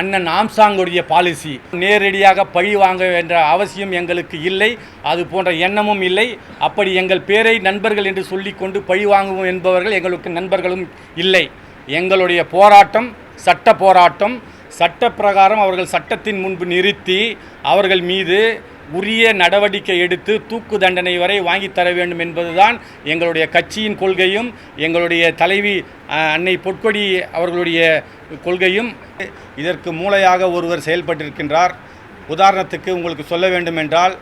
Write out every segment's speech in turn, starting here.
அண்ணன் ஆம்சாங்குடைய பாலிசி நேரடியாக பழி வாங்க என்ற அவசியம் எங்களுக்கு இல்லை அது போன்ற எண்ணமும் இல்லை அப்படி எங்கள் பேரை நண்பர்கள் என்று சொல்லிக்கொண்டு பழி வாங்குவோம் என்பவர்கள் எங்களுக்கு நண்பர்களும் இல்லை எங்களுடைய போராட்டம் சட்ட போராட்டம் சட்ட பிரகாரம் அவர்கள் சட்டத்தின் முன்பு நிறுத்தி அவர்கள் மீது உரிய நடவடிக்கை எடுத்து தூக்கு தண்டனை வரை தர வேண்டும் என்பதுதான் எங்களுடைய கட்சியின் கொள்கையும் எங்களுடைய தலைவி அன்னை பொற்கொடி அவர்களுடைய கொள்கையும் இதற்கு மூளையாக ஒருவர் செயல்பட்டிருக்கின்றார் உதாரணத்துக்கு உங்களுக்கு சொல்ல வேண்டும் என்றால்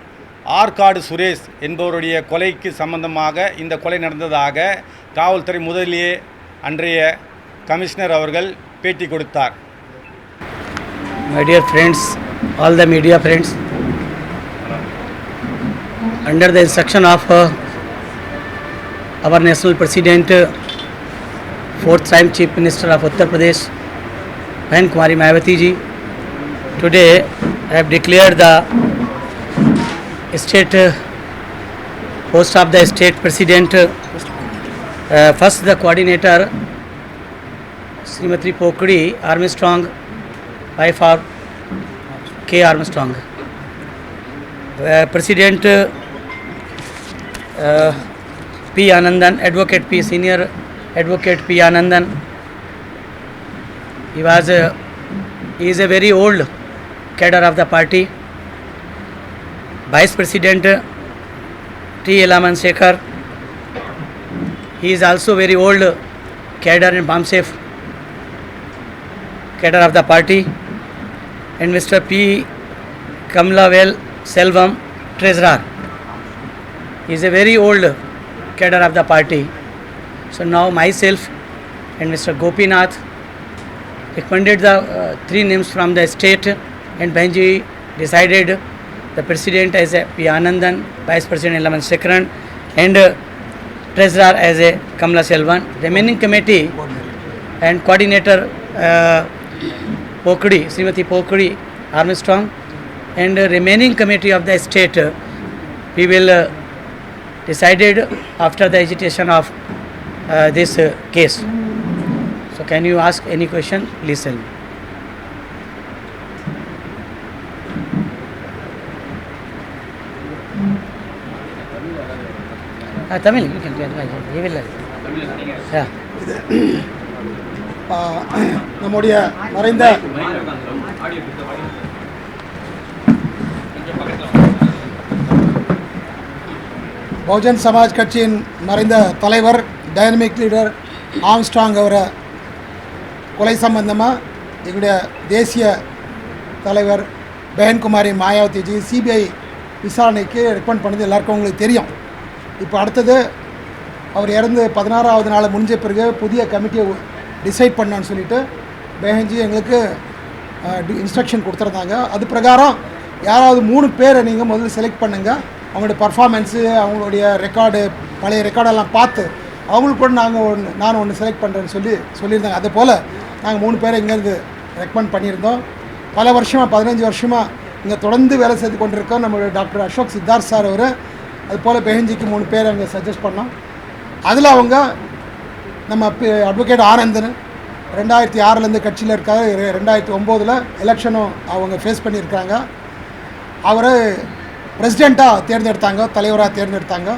ஆற்காடு சுரேஷ் என்பவருடைய கொலைக்கு சம்பந்தமாக இந்த கொலை நடந்ததாக காவல்துறை முதலியே அன்றைய கமிஷனர் அவர்கள் பேட்டி கொடுத்தார் my dear friends all the media friends under the instruction of uh, our national president, uh, fourth time chief minister of Uttar Pradesh, Bhen Kumari Mayawati ji, today I have declared the state uh, post of the state president, uh, first the coordinator, Srimati Pokri Armstrong, wife of K. Armstrong. Uh, president uh, Uh, P. Anandan, Advocate P. Senior Advocate P. Anandan. He is a very old cadre of the party. Vice President T. Elaman Shekhar. He is also very old cadre and PAMSEF cadre of the party. And Mr. P. Kamlavel Selvam, Treasurer is a very old cadre of the party. So now myself and Mr. Gopinath recommended the uh, three names from the state and Benji decided the president as a P. Anandan, vice president Laman Sekran and uh, treasurer as a Kamala Selvan. Remaining committee and coordinator uh, Pokri, Srimati Pokri Armstrong and uh, remaining committee of the state uh, we will uh, decided after the agitation of uh, this uh, case. So, can you ask any question? listen Uh, Tamil, you can tell. He will. Yeah. நம்முடைய மறைந்த பகுஜன் சமாஜ் கட்சியின் மறைந்த தலைவர் dynamic leader Armstrong அவரை கொலை சம்பந்தமாக எங்களுடைய தேசிய தலைவர் பயன்குமாரி மாயாவதிஜி சிபிஐ விசாரணைக்கு ரெக்கமெண்ட் பண்ணது எல்லாருக்கும் உங்களுக்கு தெரியும் இப்போ அடுத்தது அவர் இறந்து பதினாறாவது நாள் முடிஞ்ச பிறகு புதிய கமிட்டியை டிசைட் பண்ணான்னு சொல்லிட்டு பேஹன்ஜி எங்களுக்கு இன்ஸ்ட்ரக்ஷன் கொடுத்துருந்தாங்க அது பிரகாரம் யாராவது மூணு பேரை நீங்கள் முதல்ல செலக்ட் பண்ணுங்கள் அவங்களுடைய பர்ஃபார்மென்ஸு அவங்களுடைய ரெக்கார்டு பழைய ரெக்கார்டெல்லாம் பார்த்து அவங்களுக்கு கூட நாங்கள் ஒன்று நான் ஒன்று செலக்ட் பண்ணுறேன்னு சொல்லி சொல்லியிருந்தாங்க அதே போல் நாங்கள் மூணு பேரை இங்கேருந்து ரெக்கமெண்ட் பண்ணியிருந்தோம் பல வருஷமாக பதினஞ்சு வருஷமாக இங்கே தொடர்ந்து வேலை செய்து கொண்டிருக்கோம் நம்மளுடைய டாக்டர் அசோக் சித்தார்த் சார் அவர் அது போல் பெஹஞ்சிக்கு மூணு பேர் அங்கே சஜஸ்ட் பண்ணோம் அதில் அவங்க நம்ம அட்வொகேட் ஆனந்தன் ரெண்டாயிரத்தி ஆறுலேருந்து கட்சியில் இருக்காரு ரெண்டாயிரத்தி ஒம்போதில் எலெக்ஷனும் அவங்க ஃபேஸ் பண்ணியிருக்காங்க அவர் பிரசிடெண்ட்டாக தேர்ந்தெடுத்தாங்க தலைவராக தேர்ந்தெடுத்தாங்க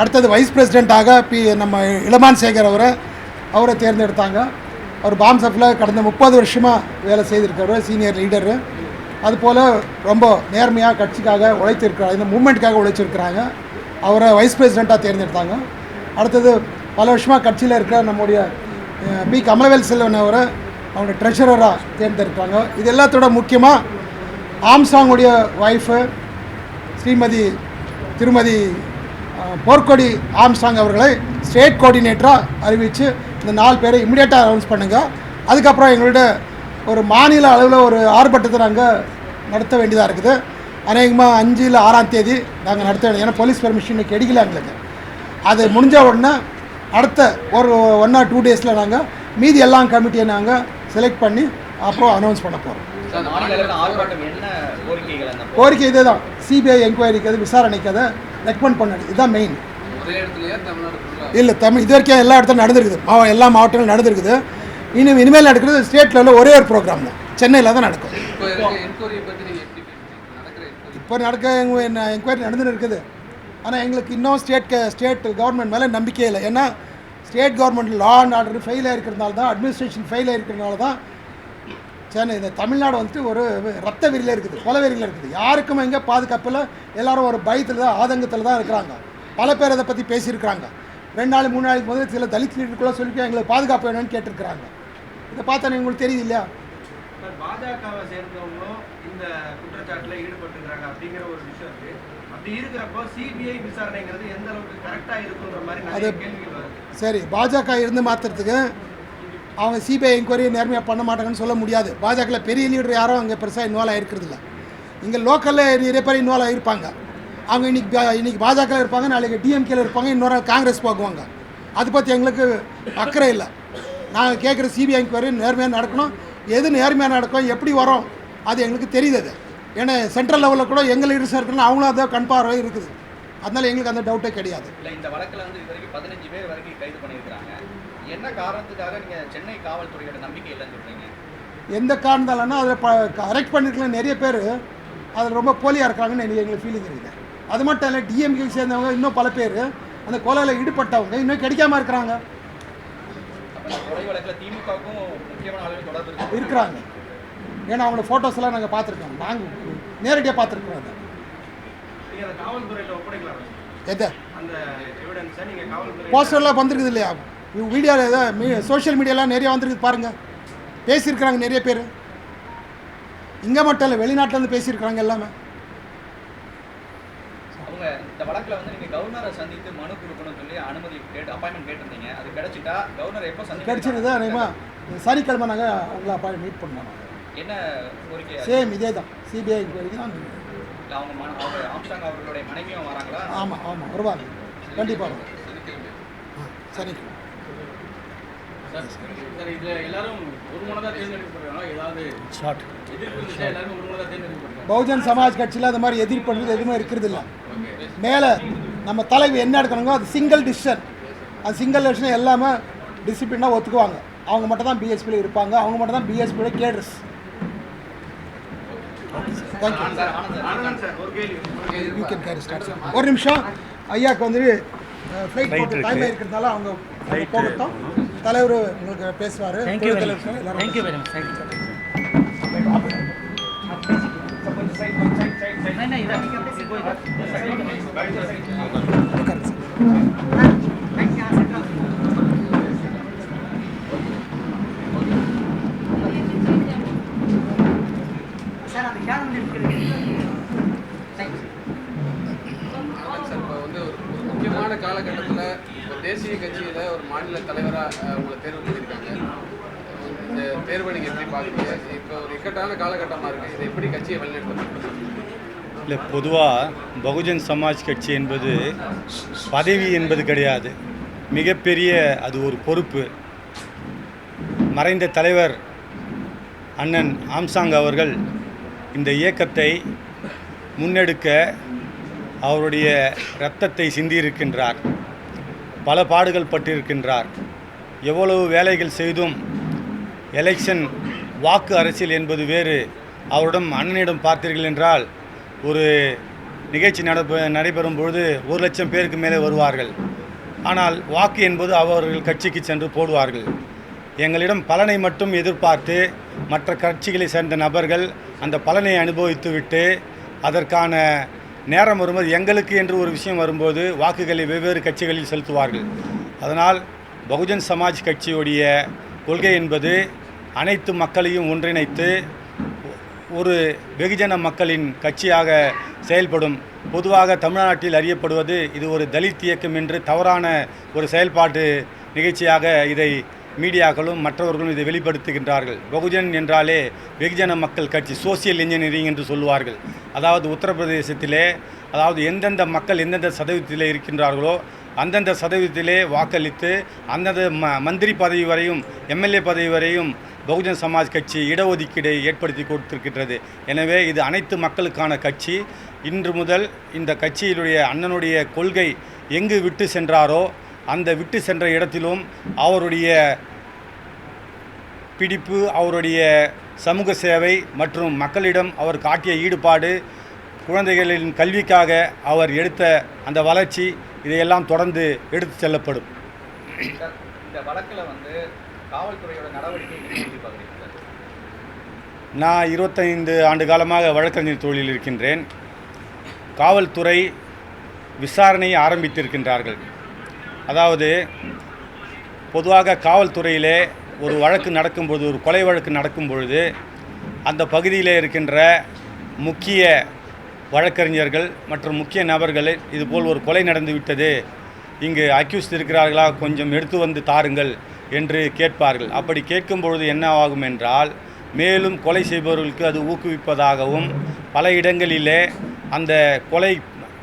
அடுத்தது வைஸ் பிரசிடெண்ட்டாக பி நம்ம இளமான் சேகர் அவரை அவரை தேர்ந்தெடுத்தாங்க அவர் பாம்சப்பில் கடந்த முப்பது வருஷமாக வேலை செய்திருக்காரு சீனியர் லீடரு அதுபோல் ரொம்ப நேர்மையாக கட்சிக்காக உழைத்திருக்கிறார் இந்த மூமெண்ட்டுக்காக உழைச்சிருக்கிறாங்க அவரை வைஸ் பிரசிடெண்ட்டாக தேர்ந்தெடுத்தாங்க அடுத்தது பல வருஷமாக கட்சியில் இருக்கிற நம்முடைய பி கமலவேல் செல்வன் அவரை அவங்க ட்ரெஷரராக தேர்ந்தெடுத்தாங்க இது எல்லாத்தோட முக்கியமாக ஆம்சாங்குடைய ஒய்ஃபு ஸ்ரீமதி திருமதி போர்க்கொடி ஆம்சாங் அவர்களை ஸ்டேட் கோஆர்டினேட்டராக அறிவித்து இந்த நாலு பேரை இமிடியேட்டாக அனௌன்ஸ் பண்ணுங்கள் அதுக்கப்புறம் எங்களோட ஒரு மாநில அளவில் ஒரு ஆர்ப்பாட்டத்தை நாங்கள் நடத்த வேண்டியதாக இருக்குது அநேகமாக அஞ்சு இல்லை ஆறாம் தேதி நாங்கள் நடத்த வேண்டியது ஏன்னா போலீஸ் பெர்மிஷன் இன்றைக்கி கிடைக்கல எங்களுக்கு அது முடிஞ்ச உடனே அடுத்த ஒரு ஒன் ஆர் டூ டேஸில் நாங்கள் மீதி எல்லா கமிட்டியை நாங்கள் செலக்ட் பண்ணி அப்புறம் அனௌன்ஸ் பண்ண போகிறோம் கோரிக்கை இதே தான் சிபிஐ என்கொயரிக்கு அது விசாரணைக்கு அதை ரெக்கமெண்ட் பண்ணது இதுதான் மெயின் இல்லை தமிழ் இது வரைக்கும் எல்லா இடத்துல நடந்திருக்குது மாவ எல்லா மாவட்டங்களும் நடந்திருக்குது இனி இனிமேல் நடக்கிறது ஸ்டேட் லெவலில் ஒரே ஒரு ப்ரோக்ராம் தான் சென்னையில் தான் நடக்கும் இப்போ நடக்க என்கொயரி நடந்துன்னு இருக்குது ஆனால் எங்களுக்கு இன்னும் ஸ்டேட் ஸ்டேட் கவர்மெண்ட் மேலே நம்பிக்கை இல்லை ஏன்னா state government law and order fail ஆகிருக்கிறதுனால தான் அட்மினிஸ்ட்ரேஷன் ஃபெயில் ஆகிருக்கிறதுனால தான் சென்னை இந்த தமிழ்நாடு வந்துட்டு ஒரு ரத்த வெறியில் இருக்குது கொல கொலவெறியில் இருக்குது யாருக்கும் இங்கே பாதுகாப்பில் எல்லாரும் ஒரு பயத்தில் தான் ஆதங்கத்தில் தான் இருக்கிறாங்க பல பேர் அதை பற்றி பேசியிருக்கிறாங்க ரெண்டு நாள் மூணு நாளைக்கு முதல் சில தலித் லீடருக்குள்ளே சொல்லிட்டு எங்களுக்கு பாதுகாப்பு வேணும்னு கேட்டிருக்கிறாங்க இதை பார்த்தா உங்களுக்கு தெரியுது இல்லையா பாஜகவை சேர்ந்தவங்களும் இந்த குற்றச்சாட்டில் ஈடுபட்டுருக்காங்க அப்படிங்கிற ஒரு விஷயம் இருக்குது அப்படி இருக்கிறப்போ சிபிஐ விசாரணைங்கிறது எந்த அளவுக்கு கரெக்டாக இருக்குன்ற மாதிரி நிறைய கேள்விகள் சரி பாஜக இருந்து மாத்திரத்துக்கு அவங்க சிபிஐ என்கொயரி நேர்மையாக பண்ண மாட்டாங்கன்னு சொல்ல முடியாது பாஜகவில் பெரிய லீடர் யாரும் அங்கே பெருசாக இன்வால்வ் ஆகிருக்கிறது இல்லை இங்கே லோக்கலில் நிறைய பேர் இன்வால்வ் ஆகிருப்பாங்க அவங்க இன்றைக்கி இன்றைக்கி பாஜக இருப்பாங்க நாளைக்கு டிஎம்கேல இருப்பாங்க இன்னொரு காங்கிரஸ் போக்குவாங்க அதை பற்றி எங்களுக்கு அக்கறை இல்லை நாங்கள் கேட்குற சிபிஐ என்கொயரி நேர்மையாக நடக்கணும் எது நேர்மையாக நடக்கும் எப்படி வரும் அது எங்களுக்கு தெரியுது அது ஏன்னா சென்ட்ரல் லெவலில் கூட எங்கள் லீடர்ஸ் இருக்குன்னா அவங்களும் அதை கண்பார்வை இருக்குது அதனால எங்களுக்கு அந்த டவுட்டே கிடையாது இல்லை இந்த வழக்கில் வந்து இது வரைக்கும் பதினஞ்சு பேர் வரைக்கும் கைது பண்ணியிருக்கிறாங்க என்ன காரணத்துக்காக நீங்கள் சென்னை காவல்துறையோட நம்பிக்கை இல்லைன்னு சொல்கிறீங்க எந்த காரணம் இல்லைன்னா அதில் அரெக்ட் பண்ணிருக்கலாம் நிறைய பேர் அதில் ரொம்ப போலியாக இருக்காங்கன்னு எங்களுக்கு ஃபீலிங் இருக்குது அது மட்டும் இல்லை டிஎம்கே சேர்ந்தவங்க இன்னும் பல பேர் அந்த கொலையில் ஈடுபட்டவங்க இன்னும் கிடைக்காம இருக்கிறாங்க இருக்கிறாங்க ஏன்னா அவங்களோட ஃபோட்டோஸ்லாம் நாங்கள் பார்த்துருக்கோம் நாங்கள் நேரடியாக பார்த்துருக்கோம் அதை போஸ்டர்லாம் வந்திருக்குது இல்லையா வீடியோவில் ஏதாவது சோஷியல் மீடியாலாம் நிறைய வந்திருக்குது பாருங்க பேசியிருக்கிறாங்க நிறைய பேர் இங்கே மட்டும் இல்லை வெளிநாட்டிலேருந்து பேசியிருக்கிறாங்க எல்லாமே இந்த வழக்கில் வந்து நீங்கள் சனிக்கிழமை நாங்கள் அப்பாயின்மெண்ட் மீட் பண்ணோம் என்ன சேம் இதே தான் சிபிஐ தான் ஆமாம் ஆமாம் வருவாங்க கண்டிப்பாக வரும் சரி பகுஜன் சமாஜ் கட்சியில் அது மாதிரி எதிர்ப்பு எதுவுமே இருக்கிறது இல்லை மேலே நம்ம தலைவி என்ன எடுக்கணுங்களோ அது சிங்கிள் டிசிஷன் அது சிங்கிள் டிசிஷன் எல்லாமே டிசிப்ளினாக ஒத்துக்குவாங்க அவங்க மட்டும் தான் பிஎஸ்பியில் இருப்பாங்க அவங்க மட்டும் தான் பிஎஸ்பியில் cadres thank you you can carry start ஒரு நிமிஷம் ஐயாவுக்கு வந்து ஃப்ளைட் போட்டு டைம் இருக்கிறதால அவங்க போகட்டும் தலைவர் உங்களுக்கு பேசுவார் தேங்க் யூ தலைவர் sir thank you thank you very much thank you sir மாநில தலைவராக உங்களை தேர்வு பண்ணியிருக்காங்க இந்த நீங்கள் எப்படி பார்க்குறீங்க இப்போ ஒரு இக்கட்டான காலகட்டமாக இருக்குது எப்படி கட்சியை வழிநடத்த இல்லை பொதுவாக பகுஜன் சமாஜ் கட்சி என்பது பதவி என்பது கிடையாது மிகப்பெரிய அது ஒரு பொறுப்பு மறைந்த தலைவர் அண்ணன் ஆம்சாங் அவர்கள் இந்த இயக்கத்தை முன்னெடுக்க அவருடைய இரத்தத்தை சிந்தியிருக்கின்றார் பல பாடுகள் பட்டிருக்கின்றார் எவ்வளவு வேலைகள் செய்தும் எலெக்ஷன் வாக்கு அரசியல் என்பது வேறு அவரிடம் அண்ணனிடம் பார்த்தீர்கள் என்றால் ஒரு நிகழ்ச்சி நடப்பு நடைபெறும் பொழுது ஒரு லட்சம் பேருக்கு மேலே வருவார்கள் ஆனால் வாக்கு என்பது அவர்கள் கட்சிக்கு சென்று போடுவார்கள் எங்களிடம் பலனை மட்டும் எதிர்பார்த்து மற்ற கட்சிகளை சேர்ந்த நபர்கள் அந்த பலனை அனுபவித்துவிட்டு அதற்கான நேரம் வரும்போது எங்களுக்கு என்று ஒரு விஷயம் வரும்போது வாக்குகளை வெவ்வேறு கட்சிகளில் செலுத்துவார்கள் அதனால் பகுஜன் சமாஜ் கட்சியுடைய கொள்கை என்பது அனைத்து மக்களையும் ஒன்றிணைத்து ஒரு வெகுஜன மக்களின் கட்சியாக செயல்படும் பொதுவாக தமிழ்நாட்டில் அறியப்படுவது இது ஒரு தலித் இயக்கம் என்று தவறான ஒரு செயல்பாட்டு நிகழ்ச்சியாக இதை மீடியாக்களும் மற்றவர்களும் இதை வெளிப்படுத்துகின்றார்கள் பகுஜன் என்றாலே வெகுஜன மக்கள் கட்சி சோசியல் இன்ஜினியரிங் என்று சொல்லுவார்கள் அதாவது உத்தரப்பிரதேசத்திலே அதாவது எந்தெந்த மக்கள் எந்தெந்த சதவீதத்திலே இருக்கின்றார்களோ அந்தந்த சதவீதத்திலே வாக்களித்து அந்தந்த ம மந்திரி பதவி வரையும் எம்எல்ஏ பதவி வரையும் பகுஜன் சமாஜ் கட்சி இடஒதுக்கீடை ஏற்படுத்தி கொடுத்திருக்கின்றது எனவே இது அனைத்து மக்களுக்கான கட்சி இன்று முதல் இந்த கட்சியினுடைய அண்ணனுடைய கொள்கை எங்கு விட்டு சென்றாரோ அந்த விட்டு சென்ற இடத்திலும் அவருடைய பிடிப்பு அவருடைய சமூக சேவை மற்றும் மக்களிடம் அவர் காட்டிய ஈடுபாடு குழந்தைகளின் கல்விக்காக அவர் எடுத்த அந்த வளர்ச்சி இதையெல்லாம் தொடர்ந்து எடுத்து செல்லப்படும் இந்த வழக்கில் வந்து காவல்துறையோட நடவடிக்கை நான் இருபத்தைந்து ஆண்டு காலமாக வழக்கறிஞர் தொழிலில் இருக்கின்றேன் காவல்துறை விசாரணையை ஆரம்பித்திருக்கின்றார்கள் அதாவது பொதுவாக காவல்துறையிலே ஒரு வழக்கு நடக்கும்பொழுது ஒரு கொலை வழக்கு நடக்கும் பொழுது அந்த பகுதியில் இருக்கின்ற முக்கிய வழக்கறிஞர்கள் மற்றும் முக்கிய நபர்களை இதுபோல் ஒரு கொலை நடந்து விட்டது இங்கு அக்யூஸ் இருக்கிறார்களா கொஞ்சம் எடுத்து வந்து தாருங்கள் என்று கேட்பார்கள் அப்படி கேட்கும் பொழுது என்ன ஆகும் என்றால் மேலும் கொலை செய்பவர்களுக்கு அது ஊக்குவிப்பதாகவும் பல இடங்களிலே அந்த கொலை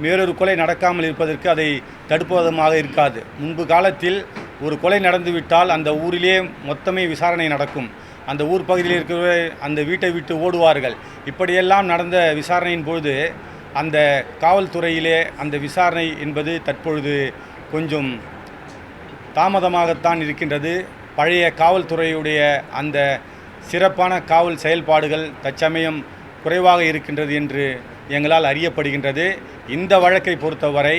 வேறொரு கொலை நடக்காமல் இருப்பதற்கு அதை தடுப்பதமாக இருக்காது முன்பு காலத்தில் ஒரு கொலை நடந்துவிட்டால் அந்த ஊரிலே மொத்தமே விசாரணை நடக்கும் அந்த ஊர் பகுதியில் இருக்கிற அந்த வீட்டை விட்டு ஓடுவார்கள் இப்படியெல்லாம் நடந்த விசாரணையின் பொழுது அந்த காவல்துறையிலே அந்த விசாரணை என்பது தற்பொழுது கொஞ்சம் தாமதமாகத்தான் இருக்கின்றது பழைய காவல்துறையுடைய அந்த சிறப்பான காவல் செயல்பாடுகள் தற்சமயம் குறைவாக இருக்கின்றது என்று எங்களால் அறியப்படுகின்றது இந்த வழக்கை பொறுத்தவரை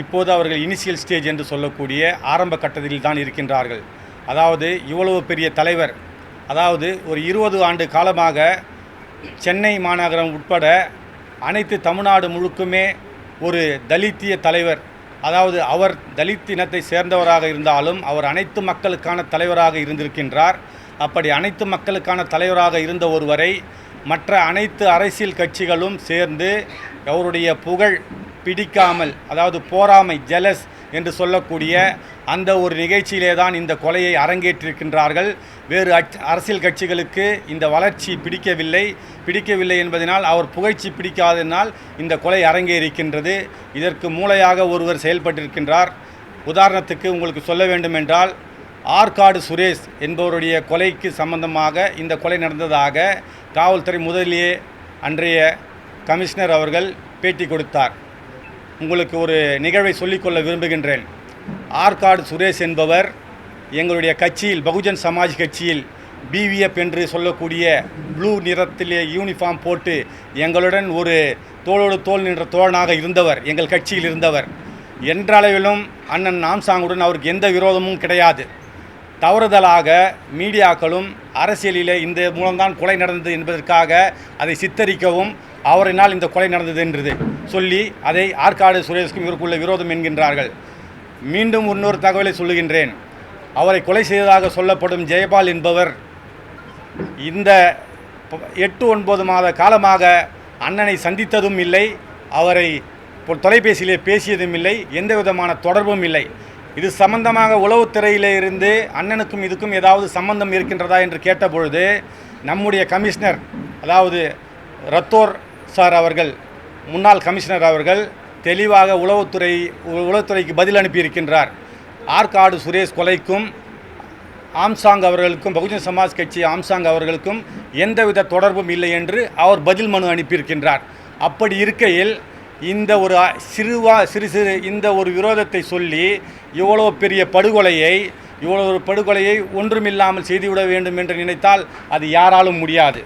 இப்போது அவர்கள் இனிஷியல் ஸ்டேஜ் என்று சொல்லக்கூடிய ஆரம்ப கட்டத்தில் தான் இருக்கின்றார்கள் அதாவது இவ்வளவு பெரிய தலைவர் அதாவது ஒரு இருபது ஆண்டு காலமாக சென்னை மாநகரம் உட்பட அனைத்து தமிழ்நாடு முழுக்குமே ஒரு தலித்திய தலைவர் அதாவது அவர் தலித் இனத்தை சேர்ந்தவராக இருந்தாலும் அவர் அனைத்து மக்களுக்கான தலைவராக இருந்திருக்கின்றார் அப்படி அனைத்து மக்களுக்கான தலைவராக இருந்த ஒருவரை மற்ற அனைத்து அரசியல் கட்சிகளும் சேர்ந்து அவருடைய புகழ் பிடிக்காமல் அதாவது போராமை ஜெலஸ் என்று சொல்லக்கூடிய அந்த ஒரு நிகழ்ச்சியிலே தான் இந்த கொலையை அரங்கேற்றிருக்கின்றார்கள் வேறு அரசியல் கட்சிகளுக்கு இந்த வளர்ச்சி பிடிக்கவில்லை பிடிக்கவில்லை என்பதனால் அவர் புகழ்ச்சி பிடிக்காததினால் இந்த கொலை அரங்கேறிக்கின்றது இதற்கு மூளையாக ஒருவர் செயல்பட்டிருக்கின்றார் உதாரணத்துக்கு உங்களுக்கு சொல்ல வேண்டுமென்றால் ஆற்காடு சுரேஷ் என்பவருடைய கொலைக்கு சம்பந்தமாக இந்த கொலை நடந்ததாக காவல்துறை முதலியே அன்றைய கமிஷனர் அவர்கள் பேட்டி கொடுத்தார் உங்களுக்கு ஒரு நிகழ்வை சொல்லிக்கொள்ள விரும்புகின்றேன் ஆற்காடு சுரேஷ் என்பவர் எங்களுடைய கட்சியில் பகுஜன் சமாஜ் கட்சியில் பிவிஎஃப் என்று சொல்லக்கூடிய ப்ளூ நிறத்திலே யூனிஃபார்ம் போட்டு எங்களுடன் ஒரு தோளோடு தோல் நின்ற தோழனாக இருந்தவர் எங்கள் கட்சியில் இருந்தவர் என்றளவிலும் அண்ணன் நாம்சாங்குடன் அவருக்கு எந்த விரோதமும் கிடையாது தவறுதலாக மீடியாக்களும் அரசியலில் இந்த மூலம்தான் கொலை நடந்தது என்பதற்காக அதை சித்தரிக்கவும் அவரினால் இந்த கொலை நடந்தது என்றது சொல்லி அதை ஆற்காடு சுரேஷ்கும் இவருக்குள்ள விரோதம் என்கின்றார்கள் மீண்டும் இன்னொரு தகவலை சொல்லுகின்றேன் அவரை கொலை செய்ததாக சொல்லப்படும் ஜெயபால் என்பவர் இந்த எட்டு ஒன்பது மாத காலமாக அண்ணனை சந்தித்ததும் இல்லை அவரை தொலைபேசியிலே பேசியதும் இல்லை எந்த விதமான தொடர்பும் இல்லை இது சம்பந்தமாக உளவுத்துறையில இருந்து அண்ணனுக்கும் இதுக்கும் ஏதாவது சம்பந்தம் இருக்கின்றதா என்று கேட்டபொழுது நம்முடைய கமிஷனர் அதாவது ரத்தோர் சார் அவர்கள் முன்னாள் கமிஷனர் அவர்கள் தெளிவாக உளவுத்துறை உளவுத்துறைக்கு பதில் அனுப்பியிருக்கின்றார் ஆற்காடு சுரேஷ் கொலைக்கும் ஆம்சாங் அவர்களுக்கும் பகுஜன் சமாஜ் கட்சி ஆம்சாங் அவர்களுக்கும் எந்தவித தொடர்பும் இல்லை என்று அவர் பதில் மனு அனுப்பியிருக்கின்றார் அப்படி இருக்கையில் இந்த ஒரு சிறுவா சிறு சிறு இந்த ஒரு விரோதத்தை சொல்லி இவ்வளோ பெரிய படுகொலையை இவ்வளோ ஒரு படுகொலையை ஒன்றுமில்லாமல் செய்துவிட வேண்டும் என்று நினைத்தால் அது யாராலும் முடியாது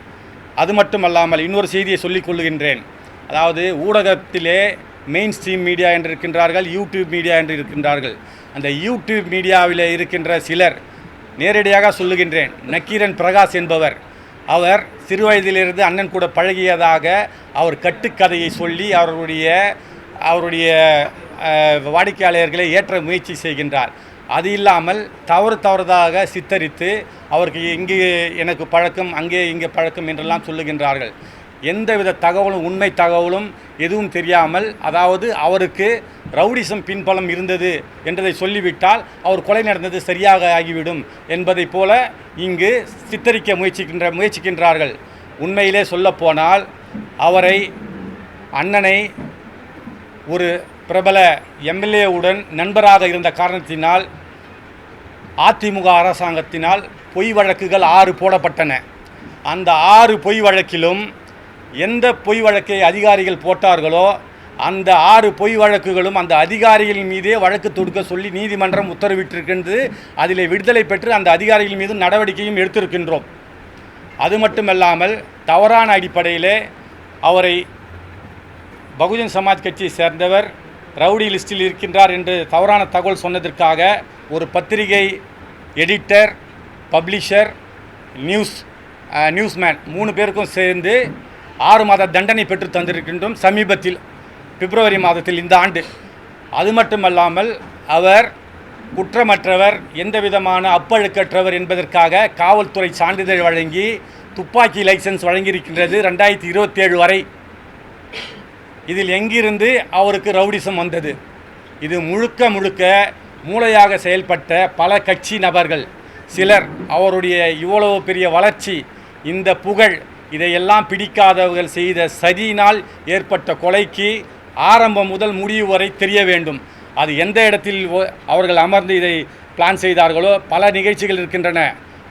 அது மட்டுமல்லாமல் இன்னொரு செய்தியை சொல்லிக் கொள்ளுகின்றேன் அதாவது ஊடகத்திலே மெயின் ஸ்ட்ரீம் மீடியா என்று இருக்கின்றார்கள் யூடியூப் மீடியா என்று இருக்கின்றார்கள் அந்த யூடியூப் மீடியாவில் இருக்கின்ற சிலர் நேரடியாக சொல்லுகின்றேன் நக்கீரன் பிரகாஷ் என்பவர் அவர் சிறுவயதிலிருந்து அண்ணன் கூட பழகியதாக அவர் கட்டுக்கதையை சொல்லி அவருடைய அவருடைய வாடிக்கையாளர்களை ஏற்ற முயற்சி செய்கின்றார் அது இல்லாமல் தவறு தவறுதாக சித்தரித்து அவருக்கு இங்கே எனக்கு பழக்கம் அங்கே இங்கே பழக்கம் என்றெல்லாம் சொல்லுகின்றார்கள் எந்தவித தகவலும் உண்மை தகவலும் எதுவும் தெரியாமல் அதாவது அவருக்கு ரவுடிசம் பின்பலம் இருந்தது என்றதை சொல்லிவிட்டால் அவர் கொலை நடந்தது சரியாக ஆகிவிடும் என்பதைப் போல இங்கு சித்தரிக்க முயற்சிக்கின்ற முயற்சிக்கின்றார்கள் உண்மையிலே சொல்லப்போனால் அவரை அண்ணனை ஒரு பிரபல எம்எல்ஏவுடன் நண்பராக இருந்த காரணத்தினால் அதிமுக அரசாங்கத்தினால் பொய் வழக்குகள் ஆறு போடப்பட்டன அந்த ஆறு பொய் வழக்கிலும் எந்த பொய் வழக்கை அதிகாரிகள் போட்டார்களோ அந்த ஆறு பொய் வழக்குகளும் அந்த அதிகாரிகள் மீதே வழக்கு தொடுக்க சொல்லி நீதிமன்றம் உத்தரவிட்டிருக்கின்றது அதில் விடுதலை பெற்று அந்த அதிகாரிகள் மீது நடவடிக்கையும் எடுத்திருக்கின்றோம் அது மட்டுமல்லாமல் தவறான அடிப்படையிலே அவரை பகுஜன் சமாஜ் கட்சியை சேர்ந்தவர் ரவுடி லிஸ்டில் இருக்கின்றார் என்று தவறான தகவல் சொன்னதற்காக ஒரு பத்திரிகை எடிட்டர் பப்ளிஷர் நியூஸ் நியூஸ்மேன் மூணு பேருக்கும் சேர்ந்து ஆறு மாத தண்டனை பெற்று தந்திருக்கின்றோம் சமீபத்தில் பிப்ரவரி மாதத்தில் இந்த ஆண்டு அது மட்டுமல்லாமல் அவர் குற்றமற்றவர் எந்த விதமான அப்பழுக்கற்றவர் என்பதற்காக காவல்துறை சான்றிதழ் வழங்கி துப்பாக்கி லைசன்ஸ் வழங்கியிருக்கின்றது ரெண்டாயிரத்தி இருபத்தேழு வரை இதில் எங்கிருந்து அவருக்கு ரவுடிசம் வந்தது இது முழுக்க முழுக்க மூளையாக செயல்பட்ட பல கட்சி நபர்கள் சிலர் அவருடைய இவ்வளவு பெரிய வளர்ச்சி இந்த புகழ் இதையெல்லாம் பிடிக்காதவர்கள் செய்த சதியினால் ஏற்பட்ட கொலைக்கு ஆரம்பம் முதல் முடிவு வரை தெரிய வேண்டும் அது எந்த இடத்தில் அவர்கள் அமர்ந்து இதை பிளான் செய்தார்களோ பல நிகழ்ச்சிகள் இருக்கின்றன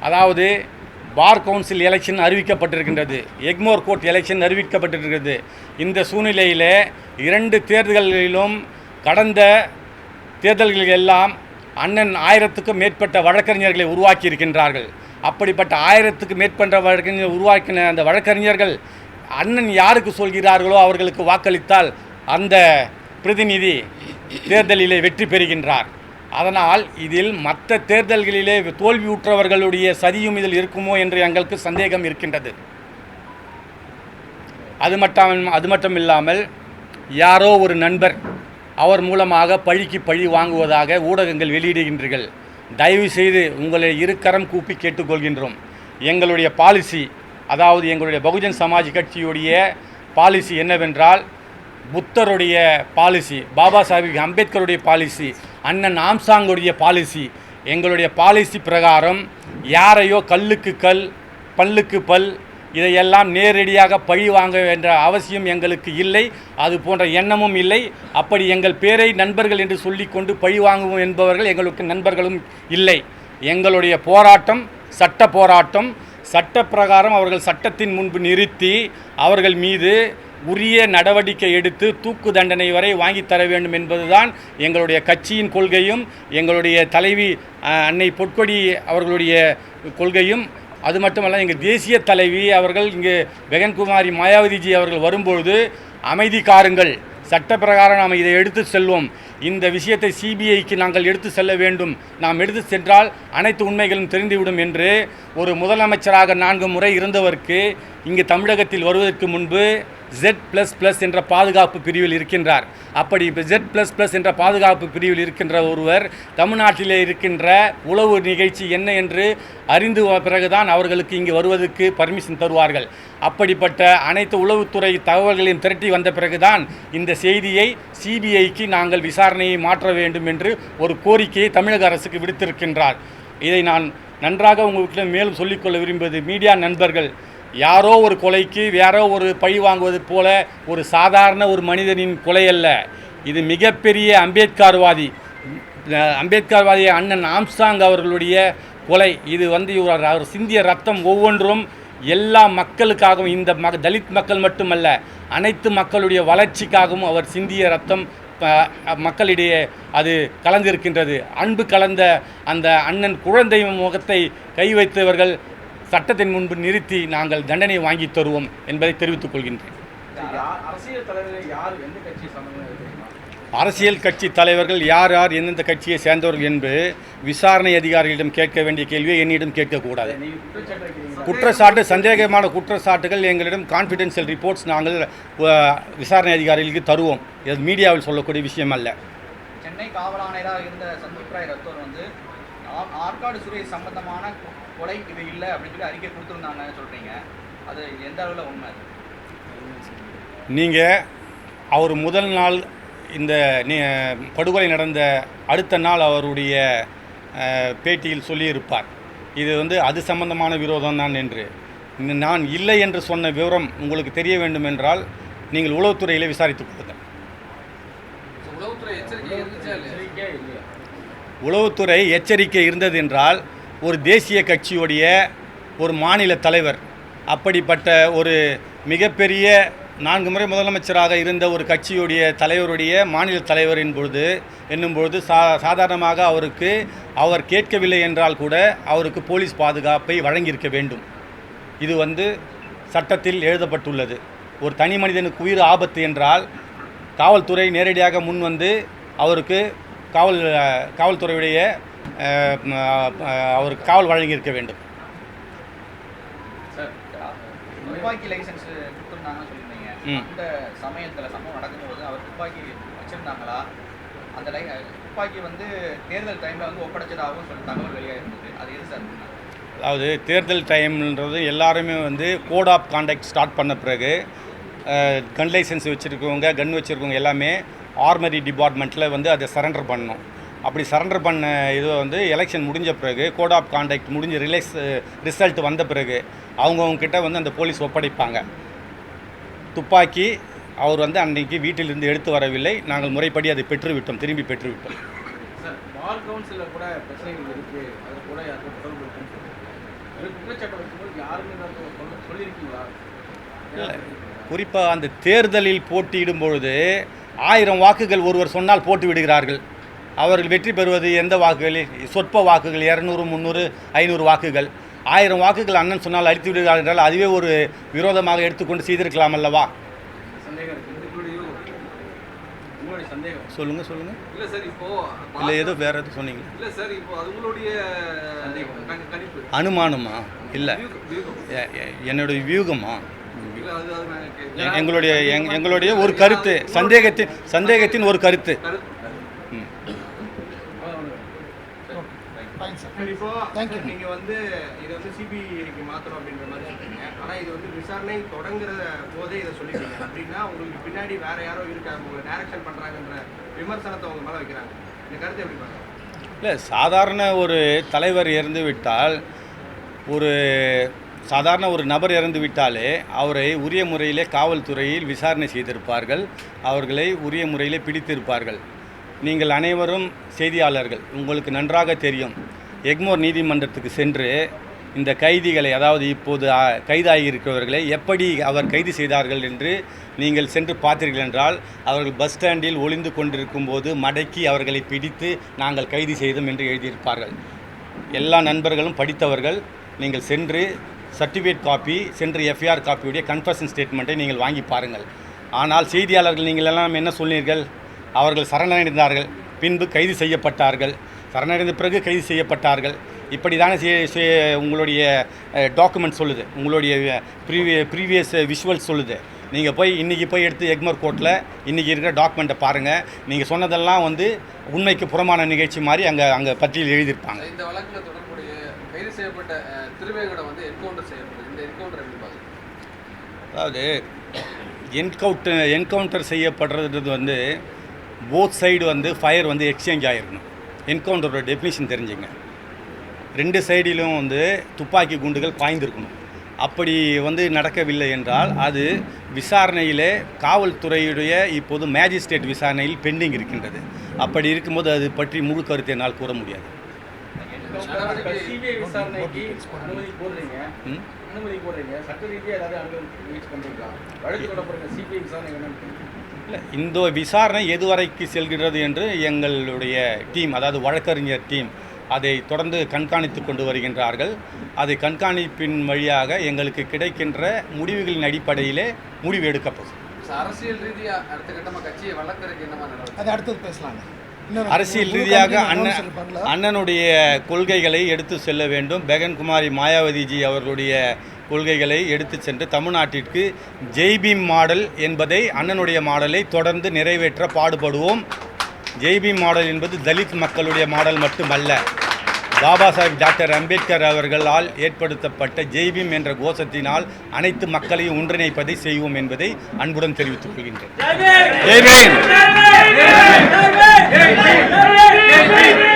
அதாவது பார் கவுன்சில் எலெக்ஷன் அறிவிக்கப்பட்டிருக்கின்றது எக்மோர் கோர்ட் எலெக்ஷன் அறிவிக்கப்பட்டிருக்கிறது இந்த சூழ்நிலையில் இரண்டு தேர்தல்களிலும் கடந்த தேர்தல்கள் எல்லாம் அண்ணன் ஆயிரத்துக்கும் மேற்பட்ட வழக்கறிஞர்களை உருவாக்கி இருக்கின்றார்கள் அப்படிப்பட்ட ஆயிரத்துக்கு மேற்பட்ட வழக்கறிஞர் உருவாக்கின அந்த வழக்கறிஞர்கள் அண்ணன் யாருக்கு சொல்கிறார்களோ அவர்களுக்கு வாக்களித்தால் அந்த பிரதிநிதி தேர்தலிலே வெற்றி பெறுகின்றார் அதனால் இதில் மற்ற தேர்தல்களிலே தோல்வியுற்றவர்களுடைய சதியும் இதில் இருக்குமோ என்று எங்களுக்கு சந்தேகம் இருக்கின்றது அது மட்டும் அது மட்டும் இல்லாமல் யாரோ ஒரு நண்பர் அவர் மூலமாக பழிக்கு பழி வாங்குவதாக ஊடகங்கள் வெளியிடுகின்றீர்கள் தயவு செய்து உங்களை இருக்கரம் கூப்பி கேட்டுக்கொள்கின்றோம் எங்களுடைய பாலிசி அதாவது எங்களுடைய பகுஜன் சமாஜ் கட்சியுடைய பாலிசி என்னவென்றால் புத்தருடைய பாலிசி பாபா சாஹிப் அம்பேத்கருடைய பாலிசி அண்ணன் ஆம்சாங்குடைய பாலிசி எங்களுடைய பாலிசி பிரகாரம் யாரையோ கல்லுக்கு கல் பல்லுக்கு பல் இதையெல்லாம் நேரடியாக பழி வாங்க என்ற அவசியம் எங்களுக்கு இல்லை அது போன்ற எண்ணமும் இல்லை அப்படி எங்கள் பேரை நண்பர்கள் என்று சொல்லிக்கொண்டு பழி வாங்குவோம் என்பவர்கள் எங்களுக்கு நண்பர்களும் இல்லை எங்களுடைய போராட்டம் சட்ட போராட்டம் சட்ட பிரகாரம் அவர்கள் சட்டத்தின் முன்பு நிறுத்தி அவர்கள் மீது உரிய நடவடிக்கை எடுத்து தூக்கு தண்டனை வரை வாங்கி தர வேண்டும் என்பதுதான் எங்களுடைய கட்சியின் கொள்கையும் எங்களுடைய தலைவி அன்னை பொற்கொடி அவர்களுடைய கொள்கையும் அது மட்டுமல்ல எங்கள் தேசிய தலைவி அவர்கள் இங்கு வெகன்குமாரி மாயாவதிஜி அவர்கள் வரும்பொழுது அமைதி காருங்கள் சட்டப்பிரகாரம் நாம் இதை எடுத்து செல்வோம் இந்த விஷயத்தை சிபிஐக்கு நாங்கள் எடுத்து செல்ல வேண்டும் நாம் எடுத்து சென்றால் அனைத்து உண்மைகளும் தெரிந்துவிடும் என்று ஒரு முதலமைச்சராக நான்கு முறை இருந்தவருக்கு இங்கு தமிழகத்தில் வருவதற்கு முன்பு ஜெட் ப்ளஸ் ப்ளஸ் என்ற பாதுகாப்பு பிரிவில் இருக்கின்றார் அப்படி இப்போ ஜெட் ப்ளஸ் ப்ளஸ் என்ற பாதுகாப்பு பிரிவில் இருக்கின்ற ஒருவர் தமிழ்நாட்டிலே இருக்கின்ற உளவு நிகழ்ச்சி என்ன என்று அறிந்து பிறகுதான் அவர்களுக்கு இங்கு வருவதற்கு பர்மிஷன் தருவார்கள் அப்படிப்பட்ட அனைத்து உளவுத்துறை தகவல்களையும் திரட்டி வந்த பிறகுதான் இந்த செய்தியை சிபிஐக்கு நாங்கள் விசாரணையை மாற்ற வேண்டும் என்று ஒரு கோரிக்கையை தமிழக அரசுக்கு விடுத்திருக்கின்றார் இதை நான் நன்றாக உங்கள் வீட்டில் மேலும் சொல்லிக்கொள்ள விரும்புவது மீடியா நண்பர்கள் யாரோ ஒரு கொலைக்கு யாரோ ஒரு பழி வாங்குவது போல ஒரு சாதாரண ஒரு மனிதனின் கொலை அல்ல இது மிகப்பெரிய அம்பேத்கர்வாதி அம்பேத்கார்வாதி அண்ணன் ஆம்ஸ்டாங் அவர்களுடைய கொலை இது வந்து இவர் அவர் சிந்திய ரத்தம் ஒவ்வொன்றும் எல்லா மக்களுக்காகவும் இந்த ம தலித் மக்கள் மட்டுமல்ல அனைத்து மக்களுடைய வளர்ச்சிக்காகவும் அவர் சிந்திய ரத்தம் மக்களிடையே அது கலந்திருக்கின்றது அன்பு கலந்த அந்த அண்ணன் குழந்தை முகத்தை கை வைத்தவர்கள் சட்டத்தின் முன்பு நிறுத்தி நாங்கள் தண்டனை வாங்கி தருவோம் என்பதை தெரிவித்துக் கொள்கின்றேன் அரசியல் கட்சி தலைவர்கள் யார் யார் எந்தெந்த கட்சியை சேர்ந்தவர்கள் என்பது விசாரணை அதிகாரிகளிடம் கேட்க வேண்டிய கேள்வியை என்னிடம் கேட்கக்கூடாது குற்றச்சாட்டு சந்தேகமான குற்றச்சாட்டுகள் எங்களிடம் கான்ஃபிடென்ஷியல் ரிப்போர்ட்ஸ் நாங்கள் விசாரணை அதிகாரிகளுக்கு தருவோம் இது மீடியாவில் சொல்லக்கூடிய விஷயம் அல்ல சென்னை காவல் ஆணையராக இருந்த சந்தீப் ராய் ரத்தோர் வந்து ஆற்காடு சுரேஷ் சம்பந்தமான கொலை இது இல்லை அப்படின்னு சொல்லி அறிக்கை கொடுத்துருந்தாங்க சொல்கிறீங்க அது எந்த அளவில் உண்மை நீங்கள் அவர் முதல் நாள் இந்த படுகொலை நடந்த அடுத்த நாள் அவருடைய பேட்டியில் சொல்லியிருப்பார் இது வந்து அது சம்பந்தமான விரோதம் தான் என்று நான் இல்லை என்று சொன்ன விவரம் உங்களுக்கு தெரிய வேண்டும் என்றால் நீங்கள் உளவுத்துறையில் விசாரித்துக் கொடுங்க உளவுத்துறை எச்சரிக்கை இருந்தது என்றால் ஒரு தேசிய கட்சியுடைய ஒரு மாநில தலைவர் அப்படிப்பட்ட ஒரு மிகப்பெரிய நான்கு முறை முதலமைச்சராக இருந்த ஒரு கட்சியுடைய தலைவருடைய மாநில தலைவரின் பொழுது என்னும் பொழுது சா சாதாரணமாக அவருக்கு அவர் கேட்கவில்லை என்றால் கூட அவருக்கு போலீஸ் பாதுகாப்பை வழங்கியிருக்க வேண்டும் இது வந்து சட்டத்தில் எழுதப்பட்டுள்ளது ஒரு தனி மனிதனுக்கு உயிர் ஆபத்து என்றால் காவல்துறை நேரடியாக முன் வந்து அவருக்கு காவல் காவல்துறையுடைய அவருக்கு காவல் வழங்கியிருக்க வேண்டும் துப்பாக்கி லைசன்ஸ் கொடுத்துருந்தாங்கன்னு சொல்லியிருந்தீங்க அந்த சமயத்தில் நடக்கும்போது அவர் துப்பாக்கி வச்சுருந்தாங்களா அந்த லை துப்பாக்கி வந்து தேர்தல் டைமில் வந்து ஒப்படைச்சதாகவும் சொல்லி தகவல் அது எது சார் அதாவது தேர்தல் டைம்ன்றது எல்லாருமே வந்து கோட் ஆஃப் கான்டாக்ட் ஸ்டார்ட் பண்ண பிறகு கன் லைசன்ஸ் வச்சுருக்கவங்க கன் வச்சுருக்கவங்க எல்லாமே ஆர்மரி டிபார்ட்மெண்ட்டில் வந்து அதை சரண்டர் பண்ணணும் அப்படி சரண்டர் பண்ண இது வந்து எலெக்ஷன் முடிஞ்ச பிறகு கோட் ஆஃப் கான்டாக்ட் முடிஞ்ச ரிலேஸ் ரிசல்ட் வந்த பிறகு கிட்டே வந்து அந்த போலீஸ் ஒப்படைப்பாங்க துப்பாக்கி அவர் வந்து அன்றைக்கு வீட்டிலிருந்து எடுத்து வரவில்லை நாங்கள் முறைப்படி அதை பெற்றுவிட்டோம் திரும்பி பெற்றுவிட்டோம் குறிப்பாக அந்த தேர்தலில் போட்டியிடும் பொழுது ஆயிரம் வாக்குகள் ஒருவர் சொன்னால் போட்டு விடுகிறார்கள் அவர்கள் வெற்றி பெறுவது எந்த வாக்குகளில் சொற்ப வாக்குகள் இரநூறு முந்நூறு ஐநூறு வாக்குகள் ஆயிரம் வாக்குகள் அண்ணன் சொன்னால் அழித்து விடுகிறார் என்றால் அதுவே ஒரு விரோதமாக எடுத்துக்கொண்டு செய்திருக்கலாம் அல்லவா சொல்லுங்க சொல்லுங்க இல்ல சார் இப்போ இல்ல ஏதோ வேற எதுவும் சொன்னீங்க இல்ல சார் இப்போ அவங்களுடைய அனுமானமா இல்ல என்னுடைய வியூகமா எங்களுடைய எங்களுடைய ஒரு கருத்து சந்தேகத்தின் சந்தேகத்தின் ஒரு கருத்து இப்போ நீங்க வந்து இது வந்து சிபிஐக்கு மாத்தணும் அப்படின்ற மாதிரி சொல்றீங்க ஆனா இது வந்து விசாரணை தொடங்குற போதே இதை சொல்லிட்டீங்க அப்படின்னா உங்களுக்கு பின்னாடி வேற யாரோ இருக்காங்க உங்களை டைரக்ஷன் பண்றாங்கன்ற விமர்சனத்தை உங்க மேல வைக்கிறாங்க இந்த எப்படி பாருங்க இல்லை சாதாரண ஒரு தலைவர் இறந்து விட்டால் ஒரு சாதாரண ஒரு நபர் இறந்து விட்டாலே அவரை உரிய முறையிலே காவல்துறையில் விசாரணை செய்திருப்பார்கள் அவர்களை உரிய முறையிலே பிடித்திருப்பார்கள் நீங்கள் அனைவரும் செய்தியாளர்கள் உங்களுக்கு நன்றாக தெரியும் எக்மோர் நீதிமன்றத்துக்கு சென்று இந்த கைதிகளை அதாவது இப்போது கைதாகியிருக்கிறவர்களை எப்படி அவர் கைது செய்தார்கள் என்று நீங்கள் சென்று பார்த்தீர்கள் என்றால் அவர்கள் பஸ் ஸ்டாண்டில் ஒளிந்து கொண்டிருக்கும் போது மடக்கி அவர்களை பிடித்து நாங்கள் கைது செய்தோம் என்று எழுதியிருப்பார்கள் எல்லா நண்பர்களும் படித்தவர்கள் நீங்கள் சென்று சர்டிஃபிகேட் காப்பி சென்று எஃப்ஐஆர் காப்பியுடைய கன்ஃபர்ஷன் ஸ்டேட்மெண்ட்டை நீங்கள் வாங்கி பாருங்கள் ஆனால் செய்தியாளர்கள் நீங்கள் எல்லாம் என்ன சொன்னீர்கள் அவர்கள் சரணடைந்தார்கள் பின்பு கைது செய்யப்பட்டார்கள் சரணடைந்த பிறகு கைது செய்யப்பட்டார்கள் இப்படி தானே உங்களுடைய டாக்குமெண்ட் சொல்லுது உங்களுடைய ப்ரீவிய ப்ரீவியஸ் விஷுவல் சொல்லுது நீங்கள் போய் இன்றைக்கி போய் எடுத்து எக்மர் கோர்ட்டில் இன்றைக்கி இருக்கிற டாக்குமெண்ட்டை பாருங்கள் நீங்கள் சொன்னதெல்லாம் வந்து உண்மைக்கு புறமான நிகழ்ச்சி மாதிரி அங்கே அங்கே பற்றியில் எழுதியிருப்பாங்க இந்த வழக்கில் தொடர்புடைய கைது செய்யப்பட்ட திருவேங்கடம் வந்து என்கவுண்டர் செய்யப்பட்டது அதாவது என்கவுண்டர் என்கவுண்டர் செய்யப்படுறது வந்து போத் சைடு வந்து ஃபயர் வந்து எக்ஸ்சேஞ்ச் ஆகிருக்கணும் என்கவுண்டரோட டெஃபினிஷன் தெரிஞ்சுங்க ரெண்டு சைடிலும் வந்து துப்பாக்கி குண்டுகள் பாய்ந்திருக்கணும் அப்படி வந்து நடக்கவில்லை என்றால் அது விசாரணையிலே காவல்துறையுடைய இப்போது மேஜிஸ்ட்ரேட் விசாரணையில் பெண்டிங் இருக்கின்றது அப்படி இருக்கும்போது அது பற்றி முழு கருத்தை என்னால் கூற முடியாது அனுமதி போடுறீங்க சட்ட ரீதியாக ஏதாவது அனுமதி பண்ணுறீங்களா வழக்கு தொடர்புற சிபிஐ விசாரணை இல்லை இந்த விசாரணை எதுவரைக்கு செல்கிறது என்று எங்களுடைய டீம் அதாவது வழக்கறிஞர் டீம் அதை தொடர்ந்து கண்காணித்து கொண்டு வருகின்றார்கள் அதை கண்காணிப்பின் வழியாக எங்களுக்கு கிடைக்கின்ற முடிவுகளின் அடிப்படையிலே முடிவு எடுக்கப்படும் அரசியல் ரீதியாக அரசியல் ரீதியாக அண்ணன் அண்ணனுடைய கொள்கைகளை எடுத்து செல்ல வேண்டும் பெகன்குமாரி மாயாவதிஜி அவர்களுடைய கொள்கைகளை எடுத்து சென்று தமிழ்நாட்டிற்கு ஜெய்பீம் மாடல் என்பதை அண்ணனுடைய மாடலை தொடர்ந்து நிறைவேற்ற பாடுபடுவோம் ஜெய்பீம் மாடல் என்பது தலித் மக்களுடைய மாடல் மட்டுமல்ல பாபா சாஹிப் டாக்டர் அம்பேத்கர் அவர்களால் ஏற்படுத்தப்பட்ட ஜெய்பீம் என்ற கோஷத்தினால் அனைத்து மக்களையும் ஒன்றிணைப்பதை செய்வோம் என்பதை அன்புடன் தெரிவித்துக் கொள்கின்றேன்